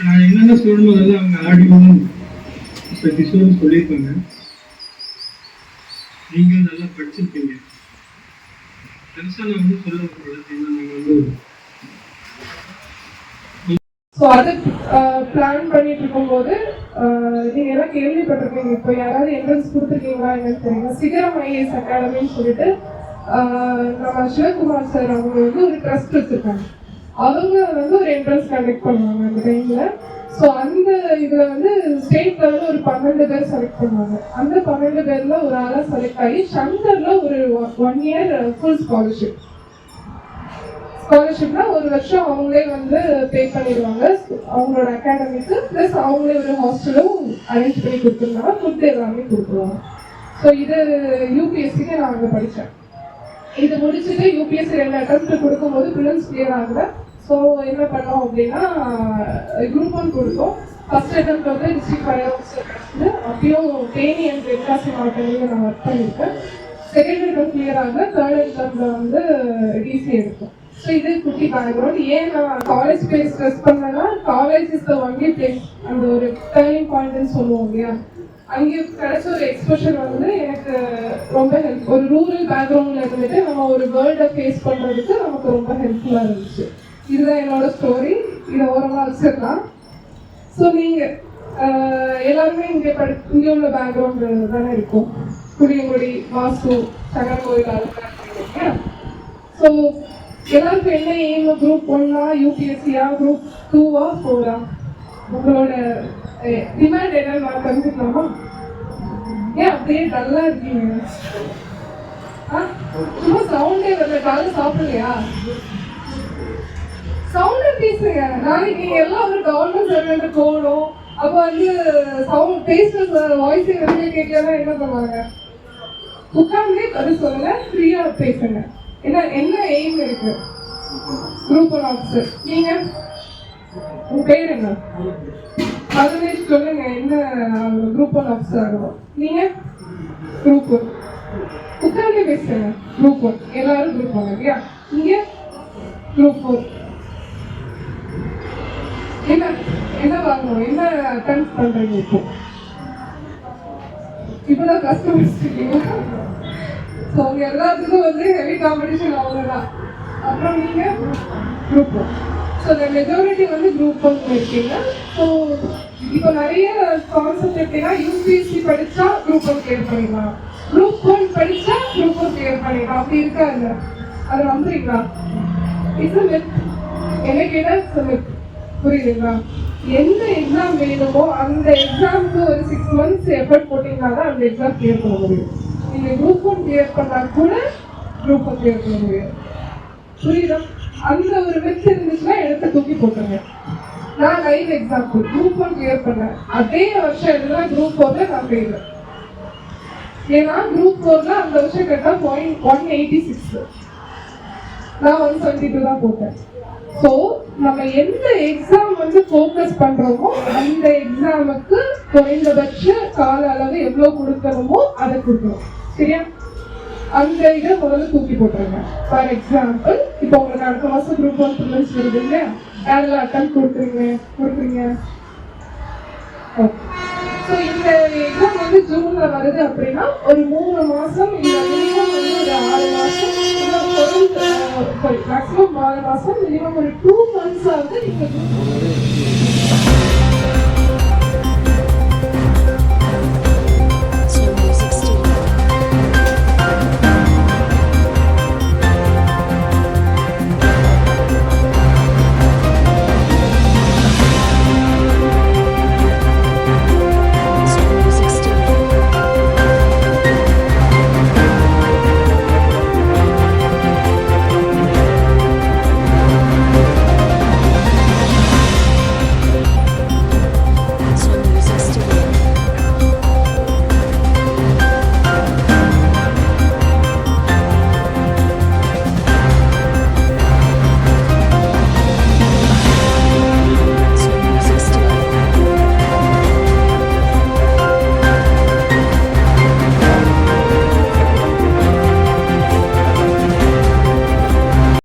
நான் என்னென்ன சொல்லணும் அதெல்லாம் அவங்க ஆடியோன்னு இப்போ கிஷோர்னு சொல்லியிருப்பாங்க. நீங்களும் நல்லா படிச்சிருப்பீங்க பெருசாக நான் வந்து சொல்ல என்னென்ன வந்து ஸோ அது பிளான் பண்ணிட்டு இருக்கும்போது நீங்கள் எல்லாம் கேள்விப்பட்டிருக்கீங்க இப்போ யாராவது என்ட்ரன்ஸ் கொடுத்துருக்கீங்களா என்னன்னு தெரியல. சிகரம் ஐஏஎஸ் அகாடமின்னு சொல்லிட்டு நம்ம சிவகுமார் சார் அவங்க வந்து ஒரு ட்ரஸ்ட் வச்சுருக்காங்க. அவங்க வந்து ஒரு என்ட்ரன்ஸ் கண்டக்ட் பண்ணுவாங்க அந்த டைமில் ஸோ அந்த இதில் வந்து ஸ்டேட் லெவலில் ஒரு பன்னெண்டு பேர் செலக்ட் பண்ணுவாங்க. அந்த பன்னெண்டு பேரில் ஒரு ஆளாக செலக்ட் ஆகி சங்கரில் ஒரு ஒன் இயர் ஃபுல் ஸ்காலர்ஷிப் ஸ்காலர்ஷிப்னா ஒரு வருஷம் அவங்களே வந்து பே பண்ணிடுவாங்க. அவங்களோட அகாடமிக்கு ப்ளஸ் அவங்களே ஒரு ஹாஸ்டலும் அரேஞ்ச் பண்ணி கொடுத்துருந்தாங்க. ஃபுட் எல்லாமே கொடுத்துருவாங்க. ஸோ இது யூபிஎஸ்சிக்கு நான் அங்கே படித்தேன் இது முடிச்சுட்டு யூபிஎஸ்சி ரெண்டு அட்டம் கொடுக்கும்போது ப்ரிலிம்ஸ் கிளியர் ஆகல. ஸோ என்ன பண்ணோம் அப்படின்னா குரூப் ஒன் கொடுத்தோம். ஃபர்ஸ்ட் அட்டம் வந்து டிஸ்ட்ரிக்ட் ஃபயர் ஆஃபீஸர் அப்பயும் தேனி அண்ட் தென்காசி மாவட்டங்களில் நான் ஒர்க் பண்ணியிருக்கேன். செகண்ட் அட்டம் கிளியர் ஆகல. தேர்ட் அட்டம்ல வந்து டிசி எடுத்தோம். இது குட்டி பேக்ரவுண்ட் ஏன் நான் காலேஜ் பிளேஸ் ஸ்ட்ரெஸ் பண்ணேன்னா college is the only place அந்த ஒரு டேர்னிங் பாயிண்ட்னு சொல்லுவோம் இல்லையா? அங்கே கிடைச்ச ஒரு எக்ஸ்போஷர் வந்து எனக்கு ரொம்ப ஹெல்ப் ஒரு ரூரல் பேக்ரவுண்ட்ல இருந்துட்டு நம்ம ஒரு வேர்ல்டை ஃபேஸ் பண்ணுறதுக்கு நமக்கு ரொம்ப ஹெல்ப்ஃபுல்லாக இருந்துச்சு. இதுதான் என்னோட ஸ்டோரி இதை ஓரமாக வச்சிடலாம். ஸோ நீங்கள் எல்லாருமே இங்கே படி இங்கே உள்ள பேக்ரவுண்ட் தானே இருக்கும். குடியங்குடி வாசு சங்கர் கோயில் அதெல்லாம் ஸோ எல்லாருக்கும் என்ன எய்ம் குரூப் ஒன்னா யூபிஎஸ்சியா குரூப் டூவா ஃபோரா உங்களோட டிமாண்ட் என்னன்னு நான் தெரிஞ்சுக்கலாமா? ஏன் அப்படியே டல்லா இருக்கீங்க? ஆ? சும்மா சவுண்டே வரல காலைல சாப்பிடலையா? சவுண்ட் பேசுங்க. நாளைக்கு எல்லாம் ஒரு கவர்மெண்ட் சர்வெண்ட் போகணும். அப்ப வந்து சவுண்ட் பேசுற வாய்ஸ் வெளியே கேட்கலாம் என்ன பண்ணுவாங்க? உட்கார்ந்தே அது சொல்லுங்க ஃப்ரீயா பேசுங்க. என்ன என்ன எய்ம் இருக்கு? குரூப் ஒன் ஆஃபீஸர் நீங்க? உங்க பேர் என்ன? பதினேழு சொல்லுங்க என்ன குரூப் ஒன் ஆஃபீஸர் ஆகணும். நீங்க? குரூப் ஒன் உட்காந்து பேசுங்க குரூப் ஒன் எல்லாரும் குரூப் ஒன் இல்லையா? நீங்க குரூப் ஃபோர் என்ன என்ன வாங்கணும்? என்ன அட்டன் பண்றீங்க இப்போ? இப்பதான் கஸ்டமர்ஸ் இருக்கீங்க ஸோ அவங்க எல்லாத்துக்கும் வந்து ஹெவி காம்படிஷன் அவ்வளோதான் அப்புறம் நீங்கள் குரூப் ஸோ இந்த மெஜாரிட்டி வந்து குரூப் ஒன் இருக்கீங்க ஸோ இப்போ நிறைய கான்செப்ட் எப்படின்னா யூபிஎஸ்சி படித்தா குரூப் ஒன் கிளியர் பண்ணிடலாம். குரூப் ஒன் படித்தா குரூப் ஒன் கிளியர் பண்ணிடலாம். அப்படி இருக்கா இல்லை அது வந்துறீங்களா இது மித் என்ன? கேட்டால் மித் புரியுதுங்களா? எந்த எக்ஸாம் வேணுமோ அந்த எக்ஸாமுக்கு ஒரு சிக்ஸ் மந்த்ஸ் எஃபர்ட் போட்டிங்கன்னா தான் அந்த எக்ஸாம் கிளியர் பண்ண முடியும். நீங்கள் குரூப் ஒன் கிளியர் பண்ணால் கூட குரூப் ஒன் கிளியர் பண்ண முடியும் புரியுதா? அந்த ஒரு மிஸ் இருந்துச்சுன்னா எடுத்து தூக்கி போட்டுருங்க. நான் live example group one clear பண்ணேன் அதே வருஷம் எழுதுனா குரூப் ஃபோர்ல நான் ஃபெயில் ஏன்னா குரூப் ஃபோர்ல அந்த வருஷம் கேட்டால் பாயிண்ட் ஒன் எயிட்டி சிக்ஸ் நான் ஒன் செவன்டி டூ தான் போட்டேன். ஸோ நம்ம எந்த எக்ஸாம் வந்து ஃபோக்கஸ் பண்ணுறோமோ அந்த எக்ஸாமுக்கு குறைந்தபட்ச கால அளவு எவ்வளோ கொடுக்கணுமோ அதை கொடுக்கணும். சரியா? அந்த இதை முதல்ல தூக்கி போட்டுருங்க. ஃபார் எக்ஸாம்பிள் இப்போ உங்களுக்கு அடுத்த மாதம் குரூப் ஒன் ப்ரிலிம்ஸ் வருது இல்லையா? யாரெல்லாம் அட்டன் கொடுக்குறீங்க கொடுக்குறீங்க. ஸோ இந்த எக்ஸாம் வந்து ஜூனில் வருது அப்படின்னா ஒரு மூணு மாதம் இல்லை மினிமம் வந்து ஒரு ஆறு மாதம் மேக்ஸிமம் மாசம் மினிமம் ஒரு டூ மந்த்ஸாவது ஆகுது நீங்கள்